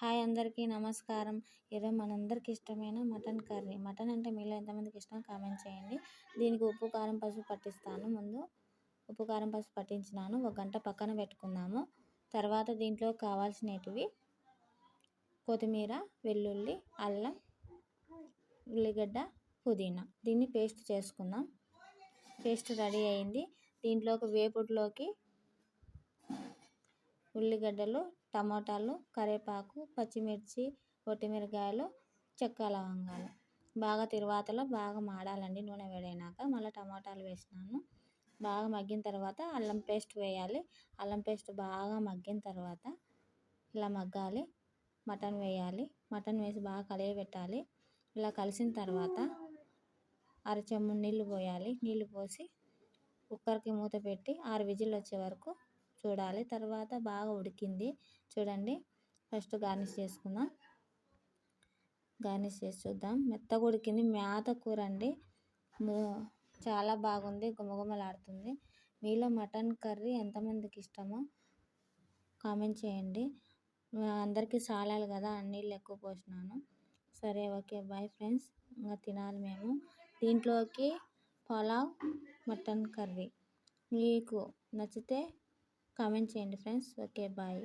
Hi అందరికీ నమస్కారం. ఈరోజు మనందరికి ఇష్టమైన మటన్ కర్రీ. మటన్ అంటే మీలో ఎంతమందికి ఇష్టం కామెంట్ చేయండి. దీనికి ఉప్పు కారం పసుపు పట్టిస్తాను. ముందు ఉప్పు కారం పసుపు పట్టించినాను. ఒక గంట పక్కన పెట్టుకున్నాము తర్వాత దీంట్లో కావాల్సినవి కొత్తిమీర వెల్లుల్లి అల్లం ఉల్లిగడ్డ పుదీనా. దీన్ని పేస్ట్ చేసుకుందాం. పేస్ట్ రెడీ అయింది. దీంట్లోకి వేపుడులోకి ఉల్లిగడ్డలు టమాటాలు కరివేపాకు పచ్చిమిర్చి పొట్టిమిరకాయలు చెక్క లవంగాలు. బాగా తరువాతలో బాగా మాడాలండి నూనె వేడైనాక. మళ్ళీ టమాటాలు వేసినాను. బాగా మగ్గిన తర్వాత అల్లం పేస్ట్ వేయాలి. అల్లం పేస్ట్ బాగా మగ్గిన తర్వాత ఇలా మగ్గాలి. మటన్ వేయాలి. మటన్ వేసి బాగా కలిగి పెట్టాలి. ఇలా కలిసిన తర్వాత అరచెమ్ము నీళ్ళు పోయాలి. నీళ్ళు పోసి కుక్కర్కి మూత పెట్టి ఆరు విజిల్ వచ్చే వరకు చూడాలి. తర్వాత బాగా ఉడికింది. చూడండి. ఫస్ట్ గార్నిష్ చేసుకుందాం. గార్నిష్ చేసి చూద్దాం. మెత్తగా ఉడికింది. మేత కూర అండి. చాలా బాగుంది. గుమగుమలాడుతుంది మీలో మటన్ కర్రీ ఎంతమందికి ఇష్టమో కామెంట్ చేయండి. అందరికీ చాలాలి కదా. నీళ్ళు ఎక్కువ పోసినాను. సరే ఓకే. Bye friends. ఇంకా తినాలి మేము. దీంట్లోకి పలావ్ మటన్ కర్రీ. మీకు నచ్చితే కామెంట్ చేయండి ఫ్రెండ్స్ ఓకే బాయ్